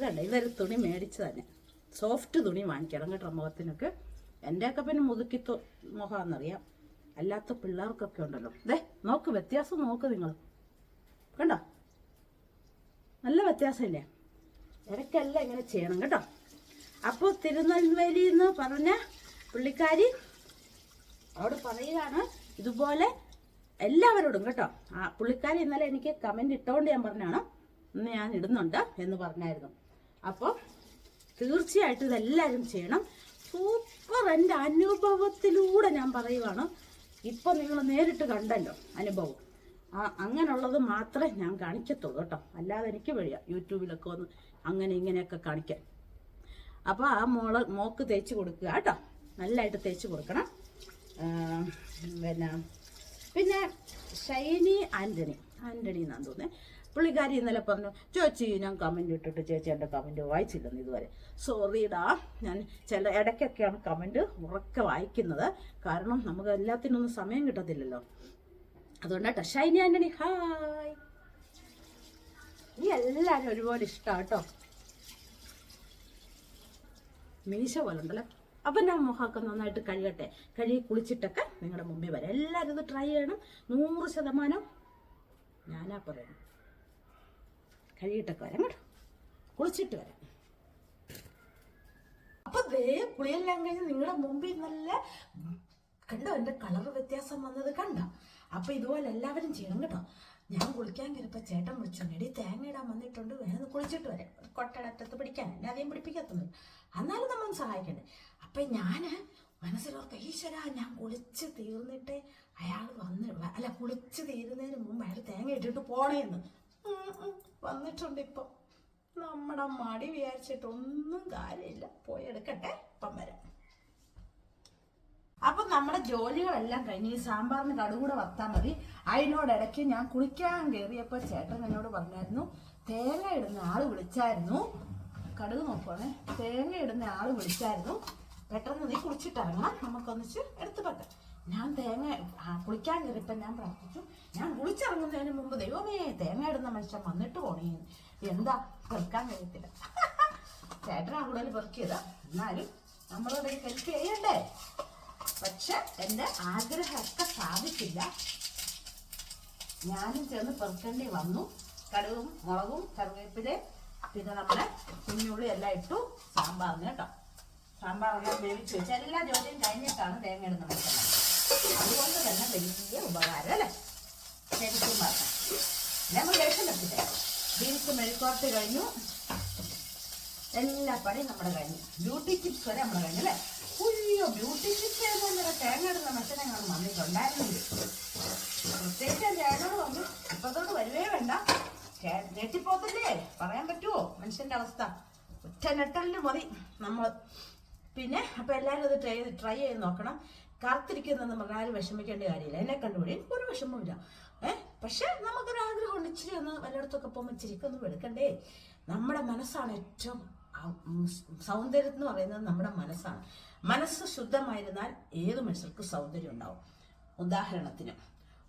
ഇതല്ല ഇതൊരു തുണി മേടിച്ച് തന്നെ സോഫ്റ്റ് തുണി വാങ്ങിക്കണം കേട്ടോ മുഖത്തിനൊക്കെ. എന്റെയൊക്കെ പിന്നെ മുതുക്കി മുഖമാണെന്നറിയാം. അല്ലാത്ത പിള്ളേർക്കൊക്കെ ഉണ്ടല്ലോ. ദേ നോക്ക് വ്യത്യാസം നോക്ക് നിങ്ങൾ. കണ്ടോ? നല്ല വ്യത്യാസമില്ലേ? ഇടയ്ക്കെല്ലാം ഇങ്ങനെ ചെയ്യണം കേട്ടോ. അപ്പോൾ തിരുനെൽവേലി എന്ന് പറഞ്ഞ പുള്ളിക്കാരി അവിടെ പറയുകയാണ് ഇതുപോലെ എല്ലാവരോടും കേട്ടോ. ആ പുള്ളിക്കാരി ഇന്നലെ എനിക്ക് കമന്റ് ഇട്ടുകൊണ്ട് ഞാൻ പറഞ്ഞാണ് ഇന്ന് ഞാൻ ഇടുന്നുണ്ട് എന്ന് പറഞ്ഞായിരുന്നു. അപ്പോൾ തീർച്ചയായിട്ടും ഇതെല്ലാവരും ചെയ്യണം. സൂപ്പർ എന്റെ അനുഭവത്തിലൂടെ ഞാൻ പറയുവാണ്. ഇപ്പം നിങ്ങൾ നേരിട്ട് കണ്ടല്ലോ അനുഭവം. ആ അങ്ങനെയുള്ളത് മാത്രമേ ഞാൻ കാണിക്കത്തുള്ളൂ കേട്ടോ. അല്ലാതെ എനിക്ക് വഴിയ യൂട്യൂബിലൊക്കെ ഒന്ന് അങ്ങനെ ഇങ്ങനെയൊക്കെ കാണിക്കാൻ. അപ്പോൾ ആ മോൾ മോക്ക് തേച്ച് കൊടുക്കുക കേട്ടോ. നല്ലതായിട്ട് തേച്ച് കൊടുക്കണം. പിന്നെ പിന്നെ ഷൈനി ആന്റണി ആന്റണി എന്നാണ് തോന്നുന്നത് പുള്ളിക്കാരി ഇന്നലെ പറഞ്ഞു ചേച്ചി ഞാൻ കമന്റ് ഇട്ടിട്ട് ചേച്ചി എന്റെ കമന്റ് വായിച്ചില്ലെന്ന് ഇതുവരെ. സോറിടാ ഞാൻ ചില ഇടയ്ക്കൊക്കെയാണ് കമന്റ് ഉറക്കെ വായിക്കുന്നത്. കാരണം നമുക്ക് എല്ലാത്തിനൊന്നും സമയം കിട്ടത്തില്ലല്ലോ. അതുകൊണ്ടാട്ടോ ഷൈനി ആന്റണി ഹായ്. ഈ എല്ലാവരും ഒരുപോലെ ഇഷ്ടമാണ് കേട്ടോ മീശ പോലെ ഉണ്ടല്ലോ? അപ്പം ഞാൻ മുഖമൊക്കെ നന്നായിട്ട് കഴുകട്ടെ. കഴുകി കുളിച്ചിട്ടൊക്കെ നിങ്ങളുടെ മുമ്പിൽ വരാം. എല്ലാവരും ഇത് ട്രൈ ചെയ്യണം. നൂറ് ശതമാനം ഞാനാ പറയണം കഴുകിയിട്ടൊക്കെ വരാം കേട്ടോ. കുളിച്ചിട്ട് വരാം. അപ്പൊ ദേ കുളിയെല്ലാം കഴിഞ്ഞ് നിങ്ങളുടെ മുമ്പിൽ നല്ല കണ്ടോ എന്റെ കളർ വ്യത്യാസം വന്നത്? കണ്ടോ? അപ്പൊ ഇതുപോലെ എല്ലാവരും ചെയ്യണം കേട്ടോ. ഞാൻ കുളിക്കാൻ കയറിയപ്പോ ചേട്ടൻ വിളിച്ചു എടി തേങ്ങ ഇടാൻ വന്നിട്ടുണ്ട് വേഗം കുളിച്ചിട്ട് വരാം. കൊട്ടടറ്റത്ത് പിടിക്കാൻ എന്നെ അധികം പിടിപ്പിക്കത്തുന്നു എന്നാലും നമ്മൾ സഹായിക്കണ്ടേ. അപ്പൊ ഞാൻ മനസ്സിലോർക്ക ഈശ്വര ഞാൻ കുളിച്ച് തീർന്നിട്ട് അയാൾ വന്ന് അല്ല കുളിച്ച് തീരുന്നതിന് മുമ്പ് അയാൾ തേങ്ങ ഇട്ടിട്ട് പോണേന്ന്. വന്നിട്ടുണ്ട് ഇപ്പം. നമ്മുടെ മടി വിചാരിച്ചിട്ടൊന്നും കാര്യമില്ല. പോയി എടുക്കട്ടെ ഇപ്പം വരാം. അപ്പൊ നമ്മുടെ ജോലികളെല്ലാം കഴിഞ്ഞ് ഈ സാമ്പാറിന് കടുകൂടെ വർത്താൽ മതി. അതിനോടിടയ്ക്ക് ഞാൻ കുളിക്കാൻ കയറിയപ്പോ ചേട്ടൻ എന്നോട് പറഞ്ഞായിരുന്നു തേങ്ങ ഇടുന്ന ആൾ വിളിച്ചായിരുന്നു. കടുക് നോക്കുവാണേ തേങ്ങ ഇടുന്ന ആൾ വിളിച്ചായിരുന്നു. പെട്ടെന്ന് നീ കുളിച്ചിട്ടിറങ്ങണം നമുക്കൊന്നിച്ച് എടുത്തു പറ്റാം. ഞാൻ തേങ്ങ കുളിക്കാൻ കയറിയപ്പോൾ ഞാൻ പ്രാർത്ഥിച്ചു. ഞാൻ കുളിച്ചിറങ്ങുന്നതിന് മുമ്പ് ദൈവമേ തേങ്ങയിടുന്ന മനുഷ്യൻ വന്നിട്ട് പോണേ. എന്താ? പെറുക്കാൻ കഴിയത്തില്ല. ചേട്ടനാ കൂടുതൽ പെറുക്കിയത്. എന്നാലും നമ്മളോട് ഹെൽപ്പ് ചെയ്യണ്ടേ? പക്ഷെ എന്റെ ആഗ്രഹമൊക്കെ സാധിച്ചില്ല. ഞാനും ചേർന്ന് പെറുക്കേണ്ടി വന്നു. കടുകും മുളകും കറിവേപ്പിലയും പിന്നെ നമ്മുടെ കുഞ്ഞുള്ളി എല്ലാം ഇട്ടു. സാമ്പാറിന് കേട്ടോ. സാമ്പാറെല്ലാം വേവിച്ച് വെച്ച് എല്ലാ ജോലിയും കഴിഞ്ഞിട്ടാണ് തേങ്ങ ഇടുന്നത്. അതുകൊണ്ട് തന്നെ വലിയ ഉപകാരം അല്ലേ? ശരിക്കും പറഞ്ഞാൽ നമ്മൾ ലേശം വെച്ചിട്ടേ ബീൻസ് മെഴുക്കോർത്ത് കഴിഞ്ഞു എല്ലാ പണിയും നമ്മുടെ കഴിഞ്ഞു ബ്യൂട്ടി ചിപ്സ് വരെ നമ്മുടെ കഴിഞ്ഞു അല്ലേ ഉയ്യോ ബ്യൂട്ടി ചിപ്സ് എന്നൊക്കെ തേങ്ങ ഇടുന്ന മത്സരങ്ങൾ വന്നിട്ടുണ്ടായിരുന്നില്ല പ്രത്യേകിച്ച് ഞാൻ വന്നു പറഞ്ഞു ഇപ്പത്തോട് വരുവേ വേണ്ട ഞെട്ടിപ്പോത്തില്ലേ പറയാൻ പറ്റുമോ മനുഷ്യന്റെ അവസ്ഥ ഒറ്റ നെട്ടലിന് മതി നമ്മൾ പിന്നെ അപ്പൊ എല്ലാവരും ഇത് ട്രൈ ട്രൈ ചെയ്ത് നോക്കണം കാത്തിരിക്കുന്നെന്ന് പറഞ്ഞാൽ വിഷമിക്കേണ്ട കാര്യമില്ല. എന്നെ കണ്ടുപിടി. ഒരു വിഷമമില്ല ഏഹ് പക്ഷെ നമുക്കൊരു ആഗ്രഹമുണ്ട് ഇച്ചിരി ഒന്ന് വല്ലയിടത്തൊക്കെ പോകുമ്പോൾ ഇച്ചിരിക്ക് ഒന്ന് എടുക്കണ്ടേ നമ്മുടെ മനസ്സാണ് ഏറ്റവും സൗന്ദര്യം എന്ന് പറയുന്നത് നമ്മുടെ മനസ്സാണ്. മനസ്സ് ശുദ്ധമായിരുന്നാൽ ഏത് മനുഷ്യർക്കും സൗന്ദര്യം ഉണ്ടാവും. ഉദാഹരണത്തിന്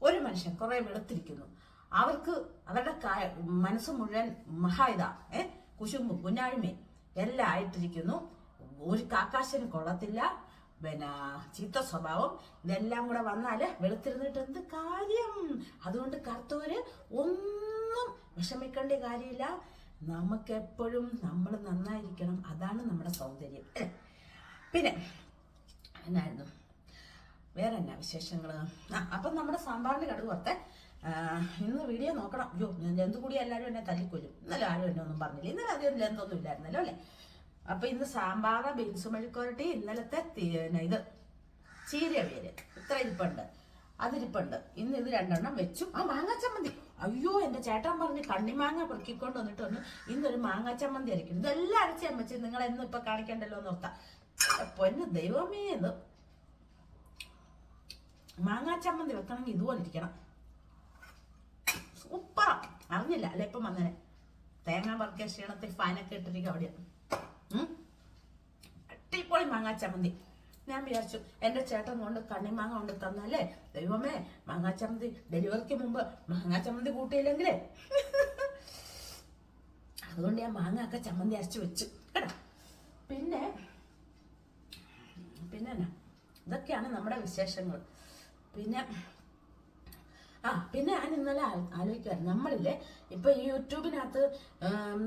ഒരു മനുഷ്യൻ കുറെ വെളുത്തിരിക്കുന്നു. അവർക്ക് അവരുടെ കായ മനസ്സ് മുഴുവൻ മഹാ ഏഹ് കുശുമ്പും കുഞ്ഞാഴ്മയും എല്ലാം ആയിട്ടിരിക്കുന്നു. ഒരു കാക്കാശന് കൊള്ളത്തില്ല. പിന്നെ ചീത്ത സ്വഭാവം ഇതെല്ലാം കൂടെ വന്നാൽ വെളുത്തിരുന്നിട്ട് എന്ത് കാര്യം? അതുകൊണ്ട് കറുത്തവര് ഒന്നും വിഷമിക്കേണ്ട കാര്യമില്ല. നമുക്ക് എപ്പോഴും നമ്മൾ നന്നായിരിക്കണം. അതാണ് നമ്മുടെ സൗന്ദര്യം. പിന്നെ എന്നായിരുന്നു? വേറെ എന്നാ വിശേഷങ്ങൾ ആ അപ്പം നമ്മുടെ സാമ്പാറിന്റെ കടുക് പുറത്തെ ഇന്ന് വീഡിയോ നോക്കണം. അയ്യോ ഞാൻ എന്ത് കൂടി എല്ലാവരും എന്നെ തല്ലിക്കൊല്ലും. ഇന്നലെ ആരും എന്നെ ഒന്നും പറഞ്ഞില്ല. ഇന്നലെ അധികം ലെന്തൊന്നും ഇല്ലായിരുന്നല്ലോ അല്ലേ? അപ്പൊ ഇന്ന് സാമ്പാർ ബീൻസ് മെഴുക്കുരട്ടി ഇന്നലത്തെ ഇത് ചീര ചീരവേര് ഇത്ര ഇരിപ്പുണ്ട്. അതിരിപ്പുണ്ട്. ഇന്ന് ഇത് രണ്ടെണ്ണം വെച്ചു. ആ മാങ്ങ ചമ്മന്തി. അയ്യോ എന്റെ ചേട്ടൻ പറഞ്ഞ് കണ്ണിമാങ്ങ പെറുക്കിക്കൊണ്ട് വന്നിട്ട് വന്നു ഇന്നൊരു മാങ്ങ ചമ്മന്തി അരയ്ക്കും ഇതെല്ലാം അരച്ച അമ്മച്ചി നിങ്ങൾ എന്നും ഇപ്പൊ കാണിക്കണ്ടല്ലോ എന്ന് ഓർത്താ. പൊന്ന് ദൈവമേ ഇത്. മാങ്ങാ ചമ്മന്തി വെക്കണമെങ്കിൽ ഇതുപോലെ ഇരിക്കണം. സൂപ്പറാ. അറിഞ്ഞില്ല. അല്ലെ ഇപ്പം വന്നനെ തേങ്ങ പറക്കിയ ക്ഷീണത്തിൽ ഫാനൊക്കെ ഇട്ടിരിക്കും അവിടെ ഉം. അടിപൊളി മാങ്ങാ ചമ്മന്തി ഞാൻ വിചാരിച്ചു എന്റെ ചേട്ടൻ കൊണ്ട് കണ്ണിമാങ്ങ കൊണ്ട് തന്നല്ലേ? ദൈവമേ മാങ്ങാ ചമ്മന്തി ഡെലിവറിക്ക് മുമ്പ് മാങ്ങാ ചമ്മന്തി കൂട്ടിയില്ലെങ്കിലേ? അതുകൊണ്ട് ഞാൻ മാങ്ങ ഒക്കെ ചമ്മന്തി അരച്ചു വെച്ചു കേട്ടോ. പിന്നെ പിന്നെ ഇതൊക്കെയാണ് നമ്മുടെ വിശേഷങ്ങൾ. പിന്നെ ആ പിന്നെ ഞാൻ ഇന്നലെ ആലോചിക്കുമായിരുന്നു നമ്മളില്ലേ ഇപ്പൊ ഈ യൂട്യൂബിനകത്ത്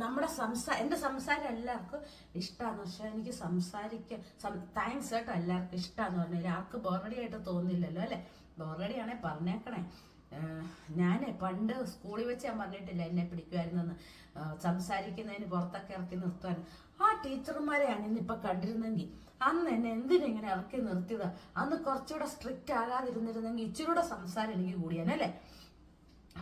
നമ്മുടെ സംസാ എന്റെ സംസാരം എല്ലാവർക്കും ഇഷ്ടമാണ് പക്ഷെ എനിക്ക് സംസാരിക്കാൻ താങ്ക്സ് കേട്ടോ എല്ലാവർക്കും ഇഷ്ടമാന്ന് പറഞ്ഞാൽ ആർക്ക് ബോറടി ആയിട്ട് തോന്നില്ലല്ലോ അല്ലേ? ബോറടി ആണെ പറഞ്ഞേക്കണേ ഞാൻ പണ്ട് സ്കൂളിൽ വെച്ച് ഞാൻ പറഞ്ഞിട്ടില്ല എന്നെ പിടിക്കുമായിരുന്നെന്ന് സംസാരിക്കുന്നതിന് പുറത്തൊക്കെ ഇറക്കി നിർത്താൻ ആ ടീച്ചർമാരെയാണ് ഇന്നിപ്പോൾ കണ്ടിരുന്നെങ്കിൽ. അന്ന് എന്നെ എന്തിനിങ്ങനെ ഇറക്കി നിർത്തിയത്? അന്ന് കുറച്ചുകൂടെ സ്ട്രിക്റ്റ് ആകാതിരുന്നിരുന്നെങ്കിൽ ഇച്ചിരൂടെ സംസാരം എനിക്ക് കൂടിയാനല്ലേ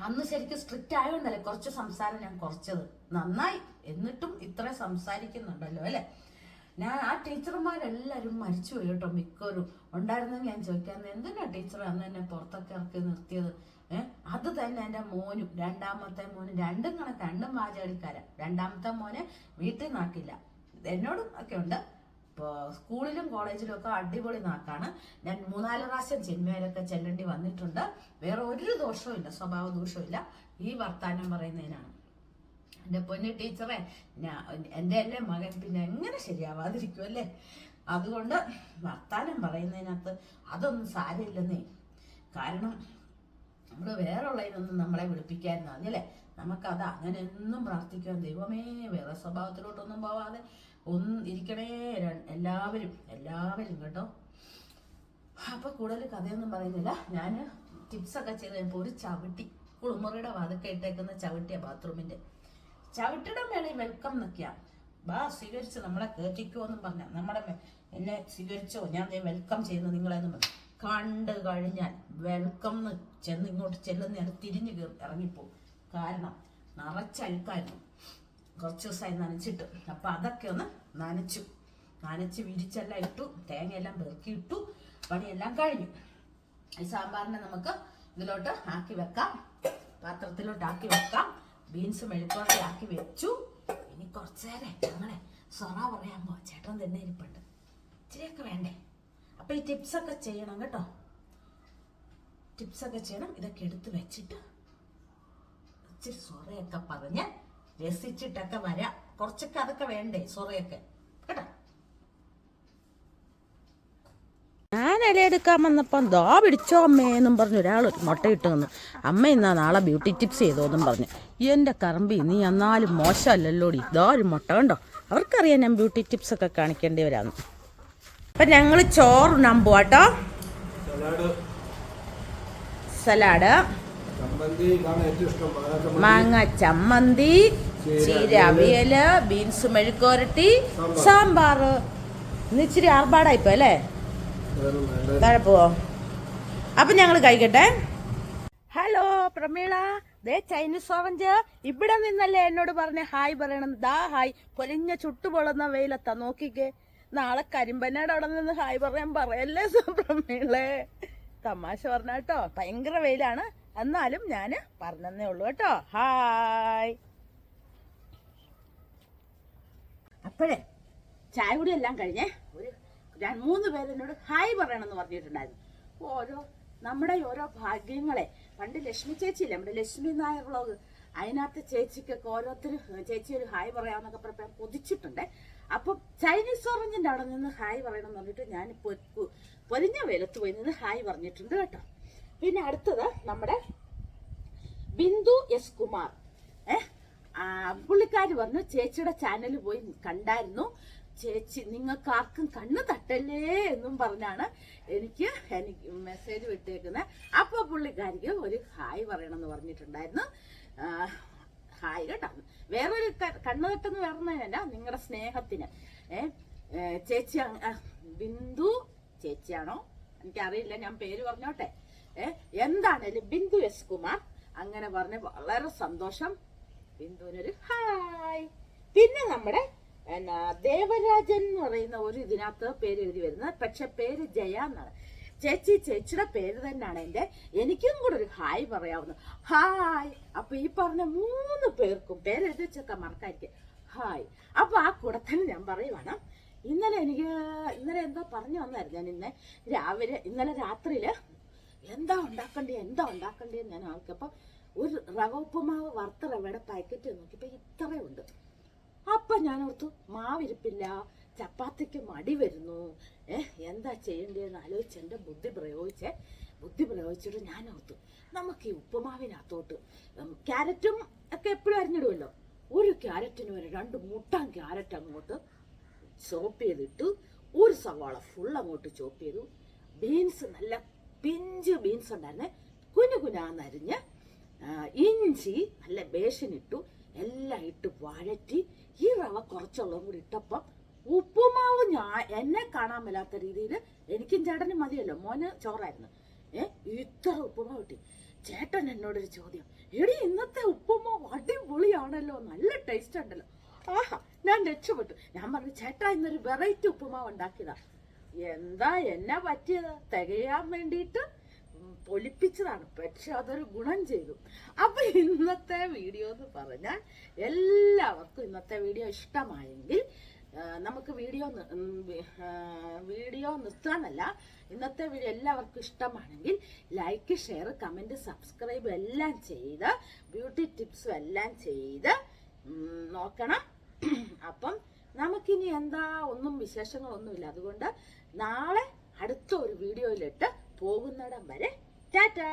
അന്ന് ശരിക്കും സ്ട്രിക്റ്റ് ആയതുകൊണ്ടല്ലേ കുറച്ച് സംസാരം ഞാൻ കുറച്ചത്? നന്നായി. എന്നിട്ടും ഇത്ര സംസാരിക്കുന്നുണ്ടല്ലോ അല്ലേ? ഞാൻ ആ ടീച്ചർമാരെല്ലാവരും മരിച്ചുപോയി കേട്ടോ മിക്കവരും. ഉണ്ടായിരുന്നെങ്കിൽ ഞാൻ ചോദിക്കാൻ എന്തിനാ ടീച്ചർ അന്ന് എന്നെ പുറത്തൊക്കെ ഇറക്കി നിർത്തിയത്? ഏഹ് അത് തന്നെ എന്റെ മോനും രണ്ടാമത്തെ മോനും രണ്ടും കണക്ക് രണ്ടും വാചാടിക്കാരാ രണ്ടാമത്തെ മോനെ വീട്ടിൽ നാട്ടില്ല എന്നോടും ഒക്കെ ഉണ്ട്. സ്കൂളിലും കോളേജിലും ഒക്കെ അടിപൊളി നാക്കാണ് ഞാൻ മൂന്നാൽ പ്രാവശ്യം ജന്മേരൊക്കെ ചെല്ലേണ്ടി വന്നിട്ടുണ്ട്. വേറെ ഒരു ദോഷവും ഇല്ല സ്വഭാവ ദോഷവും ഇല്ല. ഈ വർത്താനം പറയുന്നതിനാണ്. എന്റെ പൊന്നു ടീച്ചറെ ഞാൻ അല്ലേ മകൻ പിന്നെ എങ്ങനെ ശരിയാവാതിരിക്കും അല്ലേ? അതുകൊണ്ട് വർത്താനം പറയുന്നതിനകത്ത് അതൊന്നും സാരമില്ലെന്നേ. കാരണം നമ്മൾ വേറെ ഉള്ളതിനൊന്നും നമ്മളെ വിളിപ്പിക്കാതിരുന്നു അല്ലേ? നമുക്കത് അങ്ങനെ എന്നും പ്രാർത്ഥിക്കാൻ ദൈവമേ വേറെ സ്വഭാവത്തിലോട്ടൊന്നും പോവാതെ ഒന്ന് ഇരിക്കണേ എല്ലാവരും എല്ലാവരും കേട്ടോ. അപ്പൊ കൂടുതൽ കഥയൊന്നും പറയുന്നില്ല. ഞാൻ ടിപ്സ് ഒക്കെ ചെയ്ത് കഴിഞ്ഞപ്പോൾ ഒരു ചവിട്ടി കുളിമുറിയുടെ വാതൊക്കെ ഇട്ടേക്കുന്ന ചവിട്ടിയ ബാത്റൂമിന്റെ. ചവിട്ടിയുടെ മേളിൽ വെൽക്കം എന്നൊക്കെയാ ബാ സ്വീകരിച്ച് നമ്മളെ കേട്ടിക്കോ എന്നും പറഞ്ഞ നമ്മുടെ എന്നെ സ്വീകരിച്ചോ? ഞാൻ വെൽക്കം ചെയ്യുന്നു നിങ്ങളെന്ന് പറഞ്ഞു. കണ്ടു കഴിഞ്ഞാൽ വെൽക്കം എന്ന് ചെന്ന് ഇങ്ങോട്ട് ചെല്ലുന്ന തിരിഞ്ഞു ഇറങ്ങിപ്പോവും. കാരണം നിറച്ചഴുക്കായിരുന്നു കുറച്ച് ദിവസമായി നനച്ചിട്ട്. അപ്പൊ അതൊക്കെ ഒന്ന് നനച്ചു. നനച്ച് വിരിച്ചെല്ലാം ഇട്ടു. തേങ്ങയെല്ലാം പെറുക്കി ഇട്ടു പണിയെല്ലാം കഴിഞ്ഞു. ഈ സാമ്പാറിനെ നമുക്ക് ഇതിലോട്ട് ആക്കി വെക്കാം. പാത്രത്തിലോട്ട് ആക്കി വെക്കാം. ബീൻസ് മെഴുക്കോടെ ആക്കി വെച്ചു. ഇനി കുറച്ചു നേരം ഞങ്ങളെ സൊറ പറയാൻ പോ ചേട്ടൻ തന്നെ ഇരിപ്പുണ്ട്. ഇച്ചിരിയൊക്കെ വേണ്ടേ? അപ്പൊ ഈ ടിപ്സൊക്കെ ചെയ്യണം കേട്ടോ. ടിപ്സൊക്കെ ചെയ്യണം. ഇതൊക്കെ എടുത്ത് വെച്ചിട്ട് ഇച്ചിരി സൊറയൊക്കെ പറഞ്ഞ് രസിച്ചിട്ടൊക്കെ വരാം. കുറച്ചൊക്കെ അതൊക്കെ വേണ്ടേ? സൊറയൊക്കെ കേട്ടോ? ഞാൻ ഇലയെടുക്കാൻ വന്നപ്പം ദാ പിടിച്ചോ അമ്മേന്നും പറഞ്ഞു ഒരാൾ മുട്ട ഇട്ട് വന്നു അമ്മ ഇന്നാ നാളെ ബ്യൂട്ടി ടിപ്സ് ചെയ്തോന്നും പറഞ്ഞു. എന്റെ കറമ്പി നീ എന്നാലും മോശമല്ലല്ലോടി. ഇതാ ഒരു മുട്ട കണ്ടോ? അവർക്കറിയാം ഞാൻ ബ്യൂട്ടി ടിപ്സ് ഒക്കെ കാണിക്കേണ്ടവരാന്ന് അപ്പം ഞങ്ങൾ ചോറുണ്ണാൻ പോവാട്ടോ. സലാഡ് മാങ്ങ ചമ്മന്തി ചീര അവിയൽ ബീൻസ് മെഴുക്കോരട്ടി സാമ്പാർ. ഇന്ന് ഇച്ചിരി ആർഭാടായിപ്പോ അല്ലേ? തഴപ്പോ അപ്പൊ ഞങ്ങൾ കഴിക്കട്ടെ. ഹലോ പ്രമീള. ദേ ചൈനീസ് ഓറഞ്ച്. ഇവിടെ നിന്നല്ലേ എന്നോട് പറഞ്ഞ ഹായ് പറയണം. ദാ ഹായ്. പൊലിഞ്ഞ ചുട്ടുപൊളുന്ന വെയിലത്താ. നോക്കിക്കേ. നാളെ കരിമ്പനയുടെ അവിടെ നിന്ന് ഹായ് പറയാൻ പറയല്ലേ പ്രമീളെ. തമാശ പറഞ്ഞ കേട്ടോ. ഭയങ്കര വെയിലാണ്. എന്നാലും ഞാൻ പറഞ്ഞതേ ഉള്ളൂ കേട്ടോ. ഹായ് അപ്പോഴേ ചായ കൂടി എല്ലാം കഴിഞ്ഞേ? ഒരു മൂന്ന് പേരെന്നോട് ഹായ് പറയണമെന്ന് പറഞ്ഞിട്ടുണ്ടായിരുന്നു. ഓരോ നമ്മുടെ ഓരോ ഭാഗ്യങ്ങളെ. പണ്ട് ലക്ഷ്മി ചേച്ചിയില്ലേ? നമ്മുടെ ലക്ഷ്മി നായർ വ്ളോഗ് അതിനകത്ത് ചേച്ചിക്കൊക്കെ ഓരോരുത്തർ ചേച്ചി ഒരു ഹായ് പറയാമെന്നൊക്കെ പറഞ്ഞാൽ കൊതിച്ചിട്ടുണ്ട്. അപ്പം ചൈനീസ് ഓറഞ്ചിന്റെ അവിടെ നിന്ന് ഹായ് പറയണമെന്ന് പറഞ്ഞിട്ട് ഞാൻ പൊരിഞ്ഞ വെയിലത്ത് പോയി നിന്ന് ഹായ് പറഞ്ഞിട്ടുണ്ട് കേട്ടോ. പിന്നെ അടുത്തത് നമ്മുടെ ബിന്ദു എസ് കുമാർ. ഏഹ് പുള്ളിക്കാർ പറഞ്ഞു ചേച്ചിയുടെ ചാനൽ പോയി കണ്ടായിരുന്നു. ചേച്ചി നിങ്ങൾക്ക് ആർക്കും കണ്ണ് തട്ടല്ലേ? എന്നും പറഞ്ഞാണ് എനിക്ക് എനിക്ക് മെസ്സേജ് വിട്ടേക്കുന്നത് അപ്പൊ പുള്ളിക്കാരിക്ക് ഒരു ഹായ് പറയണമെന്ന് പറഞ്ഞിട്ടുണ്ടായിരുന്നു. ഹായ് കേട്ടോ. വേറൊരു കണ്ണ് തട്ടെന്ന് പറഞ്ഞതല്ല നിങ്ങളുടെ സ്നേഹത്തിന്. ഏ ചേച്ചി ബിന്ദു ചേച്ചിയാണോ? എനിക്കറിയില്ല ഞാൻ പേര് പറഞ്ഞോട്ടെ. എന്താണേലും ബിന്ദു എസ് കുമാർ അങ്ങനെ പറഞ്ഞ വളരെ സന്തോഷം. ബിന്ദുവിനൊരു ഹായ് പിന്നെ നമ്മുടെ എന്നാ ദേവരാജൻ എന്ന് പറയുന്ന ഒരു ഇതിനകത്ത് പേര് എഴുതി വരുന്നത്. പക്ഷെ പേര് ജയ എന്നാണ്. ചേച്ചി ചേച്ചിയുടെ പേര് തന്നെയാണ് എന്റെ. എനിക്കും കൂടെ ഒരു ഹായ് പറയാവുന്നു. ഹായ് അപ്പൊ ഈ പറഞ്ഞ മൂന്ന് പേർക്കും പേര് എഴുതി വെച്ചൊക്കെ മറക്കായിരിക്കും ഹായ് അപ്പൊ ആ കൂടത്തിൽ ഞാൻ പറയുവാണ്. ഇന്നലെ എനിക്ക് ഇന്നലെ എന്തോ പറഞ്ഞു വന്നായിരുന്നു ഞാൻ ഇന്ന് രാവിലെ ഇന്നലെ രാത്രിയിൽ എന്താ ഉണ്ടാക്കണ്ടേ എന്താ ഉണ്ടാക്കണ്ടേ ഞാൻ ആൾക്കപ്പം ഒരു റവ ഉപ്പുമാവ് വറുത്ത റവയുടെ പാക്കറ്റ് നോക്കിയപ്പോ ഇത്രയുണ്ട്. അപ്പൊ ഞാൻ ഓർത്തു മാവിരിപ്പില്ല ചപ്പാത്തിക്ക് മടി വരുന്നു. ഏഹ് എന്താ ചെയ്യണ്ടേന്ന് ആലോചിച്ച് എന്റെ ബുദ്ധി പ്രയോഗിച്ചേ ബുദ്ധി പ്രയോഗിച്ചിട്ട് ഞാൻ ഓർത്തു നമുക്ക് ഈ ഉപ്പുമാവിനകത്തോട്ട് ക്യാരറ്റും ഒക്കെ എപ്പോഴും അരിഞ്ഞിടുമല്ലോ ഒരു ക്യാരറ്റിന് വരെ രണ്ട് മുട്ടാം ക്യാരറ്റ് അങ്ങോട്ട് ചോപ്പ് ചെയ്തിട്ട് ഒരു സവാള ഫുൾ അങ്ങോട്ട് ചോപ്പ് ചെയ്തു. ബീൻസ് നല്ല പിഞ്ച് ബീൻസ് ഉണ്ടായിരുന്നെ കുഞ്ഞു കുഞ്ഞാന്നരിഞ്ഞ് ഇഞ്ചി നല്ല ബേഷനിട്ടു എല്ലാം ഇട്ട് വഴറ്റി ഈ റവ കുറച്ചുള്ളതും കൂടി ഇട്ടപ്പം ഉപ്പുമാവ് ഞാൻ എന്നെ കാണാൻ മേലാത്ത രീതിയിൽ എനിക്കും ചേട്ടനും മതിയല്ലോ മോന് ചോറായിരുന്നു. ഏ ഇത്ര ഉപ്പുമാവ് കിട്ടി. ചേട്ടൻ എന്നോടൊരു ചോദ്യം എടി ഇന്നത്തെ ഉപ്പുമാവ് അടിപൊളിയാണല്ലോ നല്ല ടേസ്റ്റ് ഉണ്ടല്ലോ. ആഹാ ഞാൻ രക്ഷപ്പെട്ടു. ഞാൻ പറഞ്ഞു ചേട്ടാ ഇന്നൊരു വെറൈറ്റി ഉപ്പുമാവ് ഉണ്ടാക്കിയതാ. എന്താ എന്നെ പറ്റിയത്? തികയാൻ വേണ്ടിയിട്ട് പൊലിപ്പിച്ചതാണ്. പക്ഷെ അതൊരു ഗുണം ചെയ്തു. അപ്പൊ ഇന്നത്തെ വീഡിയോ എന്ന് പറഞ്ഞാൽ എല്ലാവർക്കും ഇന്നത്തെ വീഡിയോ ഇഷ്ടമായെങ്കിൽ നമുക്ക് വീഡിയോ വീഡിയോ നിർത്താനല്ല ഇന്നത്തെ വീഡിയോ എല്ലാവർക്കും ഇഷ്ടമാണെങ്കിൽ ലൈക്ക് ഷെയർ കമന്റ് സബ്സ്ക്രൈബ് എല്ലാം ചെയ്ത് ബ്യൂട്ടി ടിപ്സും എല്ലാം ചെയ്ത് നോക്കണം. അപ്പം നമുക്കിനി എന്താ ഒന്നും വിശേഷങ്ങളൊന്നുമില്ല. അതുകൊണ്ട് നാളെ അടുത്ത ഒരു വീഡിയോയിലിട്ട് പോകുന്നിടം വരെ ടാറ്റാ!